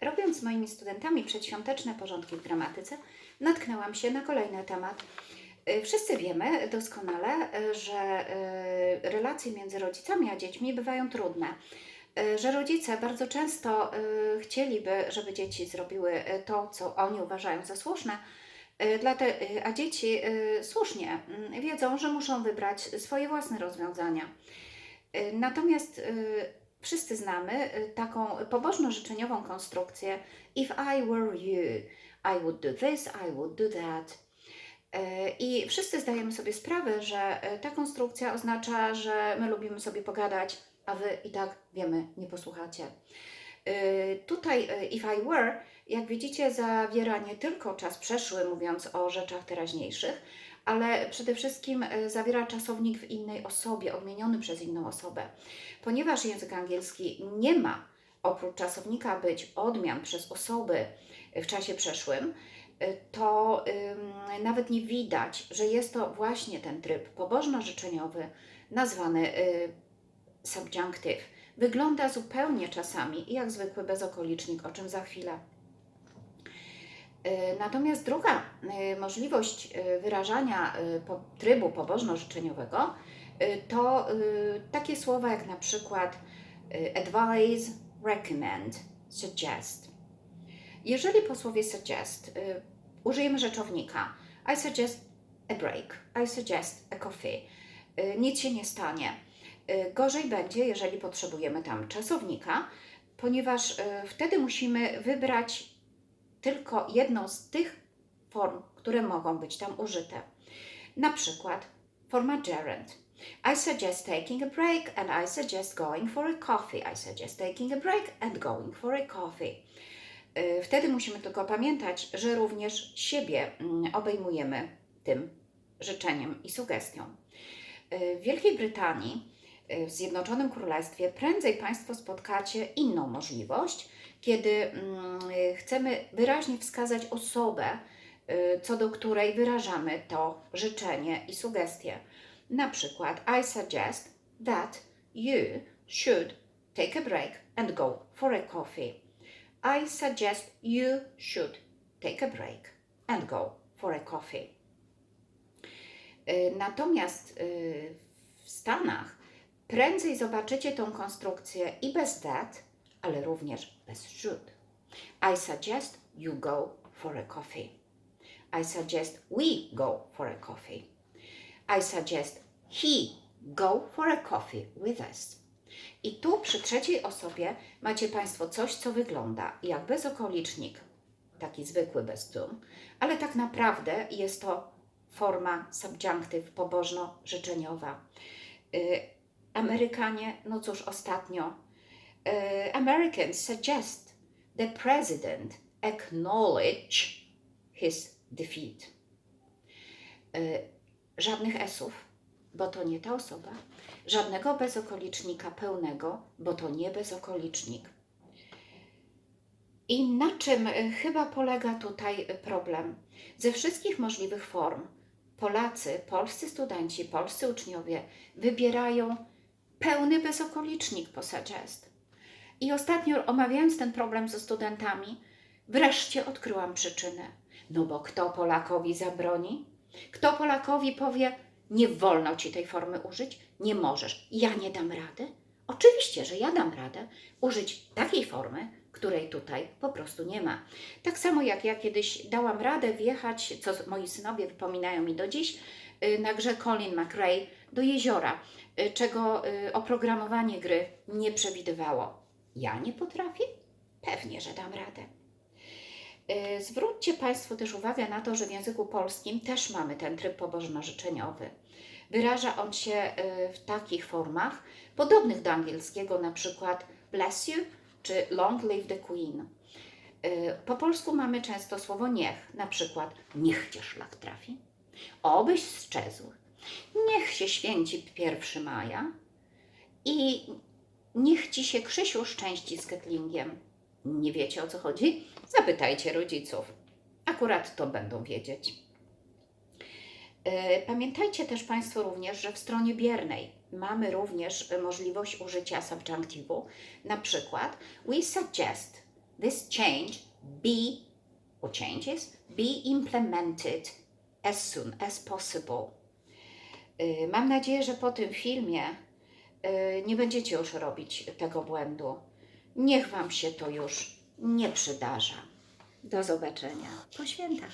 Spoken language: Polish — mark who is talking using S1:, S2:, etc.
S1: Robiąc z moimi studentami przedświąteczne porządki w gramatyce, natknęłam się na kolejny temat. Y, Wszyscy wiemy doskonale, y, że y, relacje między rodzicami a dziećmi bywają trudne. Że rodzice bardzo często chcieliby, żeby dzieci zrobiły to, co oni uważają za słuszne, a dzieci słusznie mm, wiedzą, że muszą wybrać swoje własne rozwiązania. Natomiast wszyscy znamy y, taką pobożno-życzeniową konstrukcję If I were you, I would do this, I would do that. Y, I wszyscy zdajemy sobie sprawę, że y, ta konstrukcja oznacza, że my lubimy sobie pogadać, a Wy i tak wiemy, nie posłuchacie. Tutaj If I were, jak widzicie, zawiera nie tylko czas przeszły, mówiąc o rzeczach teraźniejszych, ale przede wszystkim y, zawiera czasownik w innej osobie, odmieniony przez inną osobę. Ponieważ język angielski nie ma oprócz czasownika być odmian przez osoby w czasie przeszłym, y, to ym, nawet nie widać, że jest to właśnie ten tryb pobożno-życzeniowy nazwany y, subjunctive. Wygląda zupełnie czasami jak zwykły bezokolicznik, o czym za chwilę. Y, Natomiast druga y, możliwość y, wyrażania trybu pobożno-życzeniowego to takie słowa jak na przykład advise, recommend, suggest. Jeżeli po słowie suggest użyjemy rzeczownika I suggest a break, I suggest a coffee, nic się nie stanie. Gorzej będzie, jeżeli potrzebujemy tam czasownika, ponieważ wtedy musimy wybrać tylko jedną z tych form, które mogą być tam użyte. Na przykład forma gerund. I suggest taking a break and I suggest going for a coffee. I suggest taking a break and going for a coffee. Y, Wtedy musimy tylko pamiętać, że również siebie mm, obejmujemy tym życzeniem i sugestią. Y, W Wielkiej Brytanii, w Zjednoczonym Królestwie, prędzej Państwo spotkacie inną możliwość, kiedy mm, y, chcemy wyraźnie wskazać osobę, y, co do której wyrażamy to życzenie i sugestie. Na przykład, I suggest that you should take a break and go for a coffee. I suggest you should take a break and go for a coffee. Y, Natomiast y, w Stanach prędzej zobaczycie tą konstrukcję i bez that, ale również bez should. I suggest you go for a coffee. I suggest we go for a coffee. I suggest he go for a coffee with us. I tu przy trzeciej osobie macie Państwo coś, co wygląda jak bezokolicznik, taki zwykły bez tu, ale tak naprawdę jest to forma subjunctive pobożno-życzeniowa. Amerykanie, no cóż, ostatnio y, Americans suggest the president acknowledge his defeat. Y, Żadnych esów, bo to nie ta osoba. Żadnego bezokolicznika pełnego, bo to nie bezokolicznik. I na czym y, chyba polega tutaj problem? Ze wszystkich możliwych form Polacy, polscy studenci, polscy uczniowie wybierają pełny bezokolicznik po suggest. I ostatnio omawiając ten problem ze studentami, wreszcie odkryłam przyczynę. No bo kto Polakowi zabroni? Kto Polakowi powie, nie wolno ci tej formy użyć, nie możesz, ja nie dam rady? Oczywiście, że ja dam radę użyć takiej formy, której tutaj po prostu nie ma. Tak samo jak ja kiedyś dałam radę wjechać, co moi synowie wypominają mi do dziś, na grze Colin McRae do jeziora, y, czego y, oprogramowanie gry nie przewidywało. Ja nie potrafię? Pewnie, że dam radę. Y, Zwróćcie Państwo też uwagę na to, że w języku polskim też mamy ten tryb pobożno-życzeniowy. Wyraża on się y, w takich formach, podobnych do angielskiego, na przykład bless you czy long live the queen. Y, Po polsku mamy często słowo niech, na przykład niech cię szlak trafi, obyś sczezł, niech się święci 1 maja i niech ci się Krzysiu szczęści z ketlingiem. Nie wiecie o co chodzi? Zapytajcie rodziców. Akurat to będą wiedzieć. E, Pamiętajcie też Państwo również, że w stronie biernej mamy również możliwość użycia subjunctivu. Na przykład, we suggest this change be or changes be implemented as soon as possible. Y, Mam nadzieję, że po tym filmie y, nie będziecie już robić tego błędu. Niech Wam się to już nie przydarza. Do zobaczenia po świętach.